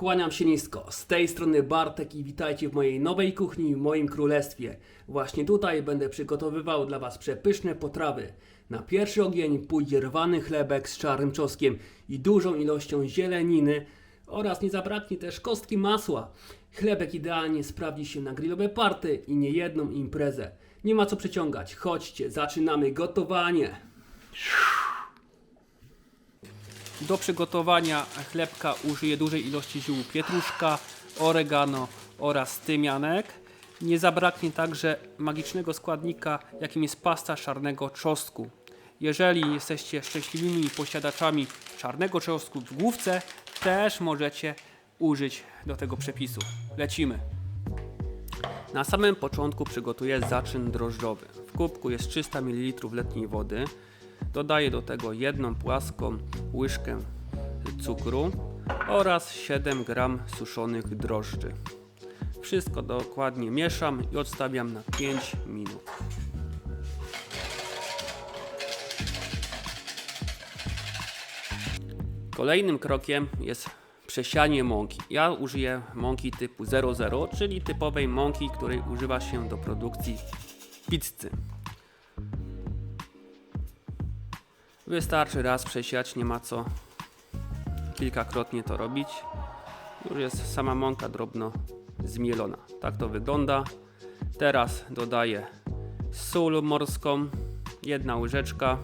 Kłaniam się nisko. Z tej strony Bartek i witajcie w mojej nowej kuchni, w moim królestwie. Właśnie tutaj będę przygotowywał dla Was przepyszne potrawy. Na pierwszy ogień pójdzie rwany chlebek z czarnym czosnkiem i dużą ilością zieleniny oraz nie zabraknie też kostki masła. Chlebek idealnie sprawdzi się na grillowe party i niejedną imprezę. Nie ma co przeciągać. Chodźcie, zaczynamy gotowanie. Do przygotowania chlebka użyję dużej ilości ziół pietruszka, oregano oraz tymianek. Nie zabraknie także magicznego składnika, jakim jest pasta czarnego czosnku. Jeżeli jesteście szczęśliwymi posiadaczami czarnego czosnku w główce, też możecie użyć do tego przepisu. Lecimy. Na samym początku przygotuję zaczyn drożdżowy. W kubku jest 300 ml letniej wody. Dodaję do tego jedną płaską łyżkę cukru oraz 7 g suszonych drożdży. Wszystko dokładnie mieszam i odstawiam na 5 minut. Kolejnym krokiem jest przesianie mąki. Ja użyję mąki typu 00, czyli typowej mąki, której używa się do produkcji pizzy. Wystarczy raz przesiać, nie ma co kilkakrotnie to robić. Już jest sama mąka drobno zmielona. Tak to wygląda. Teraz dodaję sól morską, jedna łyżeczka.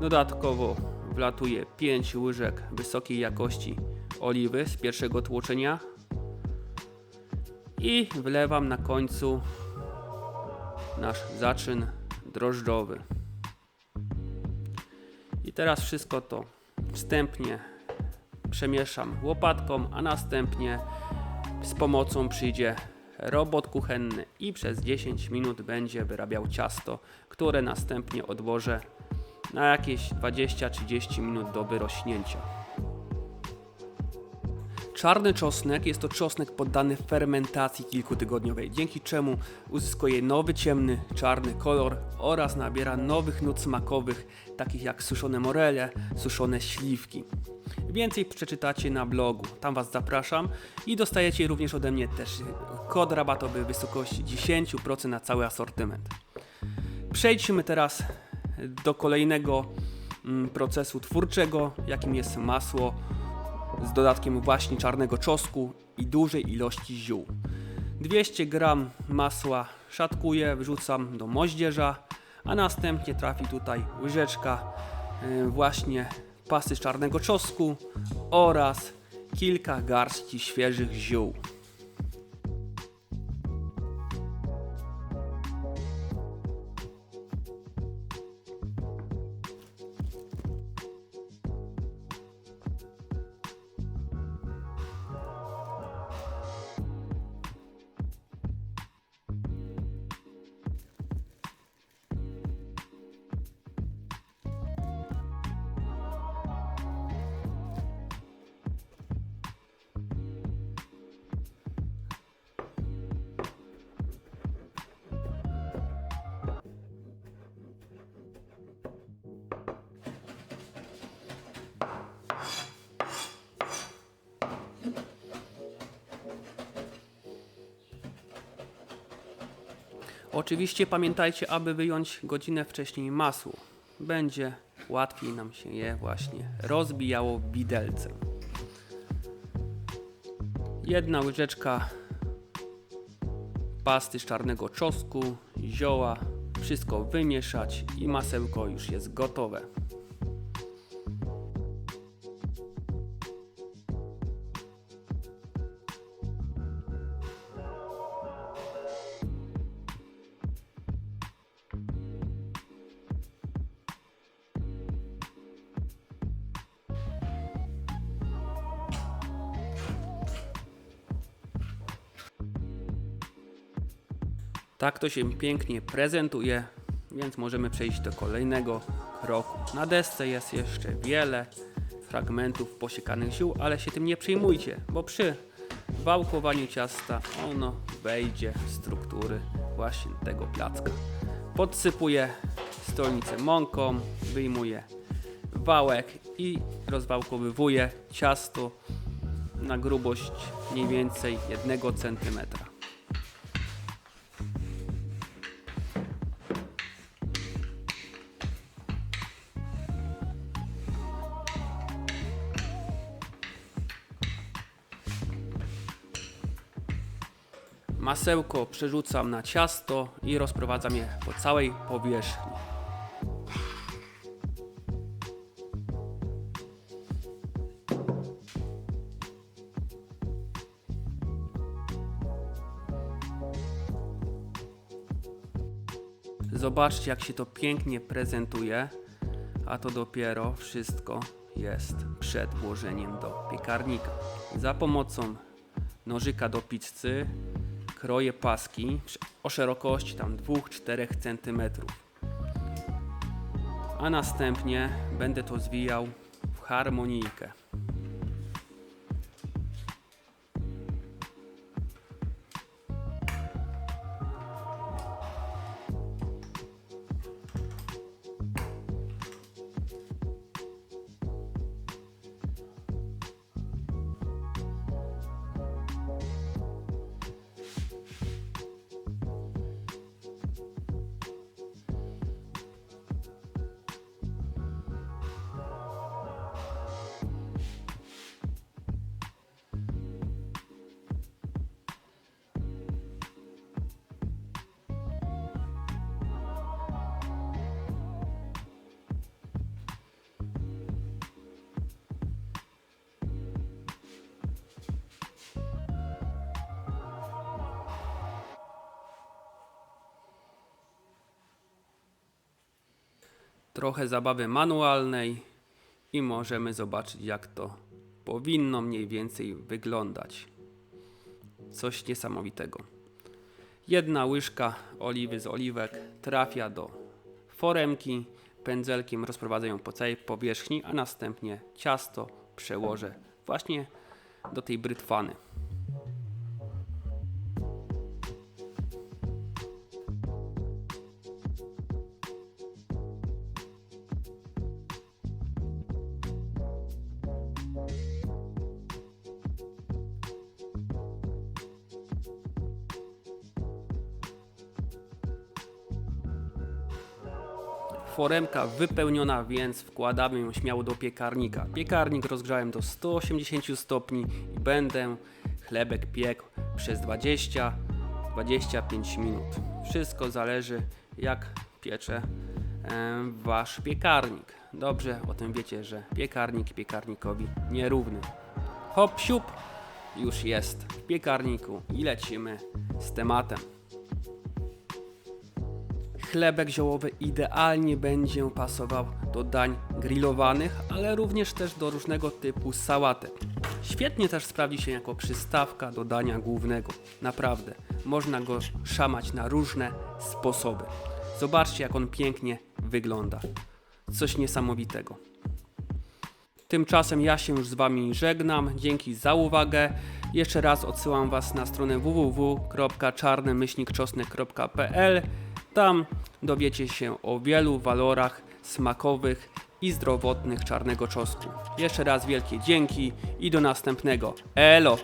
Dodatkowo wlatuję 5 łyżek wysokiej jakości oliwy z pierwszego tłoczenia i wlewam na końcu nasz zaczyn drożdżowy. Teraz wszystko to wstępnie przemieszam łopatką, a następnie z pomocą przyjdzie robot kuchenny i przez 10 minut będzie wyrabiał ciasto, które następnie odłożę na jakieś 20-30 minut do wyrośnięcia. Czarny czosnek jest to czosnek poddany fermentacji kilkutygodniowej, dzięki czemu uzyskuje nowy ciemny, czarny kolor oraz nabiera nowych nut smakowych, takich jak suszone morele, suszone śliwki. Więcej przeczytacie na blogu, tam Was zapraszam i dostajecie również ode mnie też kod rabatowy w wysokości 10% na cały asortyment. Przejdźmy teraz do kolejnego mm, procesu twórczego, jakim jest masło z dodatkiem właśnie czarnego czosnku i dużej ilości ziół. 200 g masła szatkuję, wrzucam do moździerza, a następnie trafi tutaj łyżeczka y, właśnie pasy z czarnego czosnku oraz kilka garści świeżych ziół. Oczywiście pamiętajcie, aby wyjąć godzinę wcześniej masło. Będzie łatwiej nam się je właśnie rozbijało widelcem. Jedna łyżeczka pasty z czarnego czosnku, zioła, wszystko wymieszać i masełko już jest gotowe. Tak to się pięknie prezentuje, więc możemy przejść do kolejnego kroku. Na desce jest jeszcze wiele fragmentów posiekanych ziół, ale się tym nie przejmujcie, bo przy wałkowaniu ciasta ono wejdzie w struktury właśnie tego placka. Podsypuję stolnicę mąką, wyjmuję wałek i rozwałkowywuję ciasto na grubość mniej więcej 1 cm. Masełko przerzucam na ciasto i rozprowadzam je po całej powierzchni. Zobaczcie, jak się to pięknie prezentuje, a to dopiero wszystko jest przed włożeniem do piekarnika. Za pomocą nożyka do pizzy kroję paski o szerokości tam 2-4 cm. A następnie będę to zwijał w harmonijkę. Trochę zabawy manualnej i możemy zobaczyć, jak to powinno mniej więcej wyglądać. Coś niesamowitego. Jedna łyżka oliwy z oliwek trafia do foremki, pędzelkiem rozprowadzę ją po całej powierzchni, a następnie ciasto przełożę właśnie do tej brytwany. Foremka wypełniona, więc wkładamy ją śmiało do piekarnika. Piekarnik rozgrzałem do 180 stopni i będę chlebek piekł przez 20-25 minut. Wszystko zależy jak piecze wasz piekarnik. Dobrze o tym wiecie, że piekarnik piekarnikowi nierówny. Hop, siup, już jest w piekarniku i lecimy z tematem. Chlebek ziołowy idealnie będzie pasował do dań grillowanych, ale również też do różnego typu sałatek. Świetnie też sprawdzi się jako przystawka do dania głównego. Naprawdę, można go szamać na różne sposoby. Zobaczcie, jak on pięknie wygląda. Coś niesamowitego. Tymczasem ja się już z Wami żegnam. Dzięki za uwagę. Jeszcze raz odsyłam Was na stronę www.czarnemyślnikczosnek.pl. Tam dowiecie się o wielu walorach smakowych i zdrowotnych czarnego czosnku. Jeszcze raz wielkie dzięki i do następnego. Elo!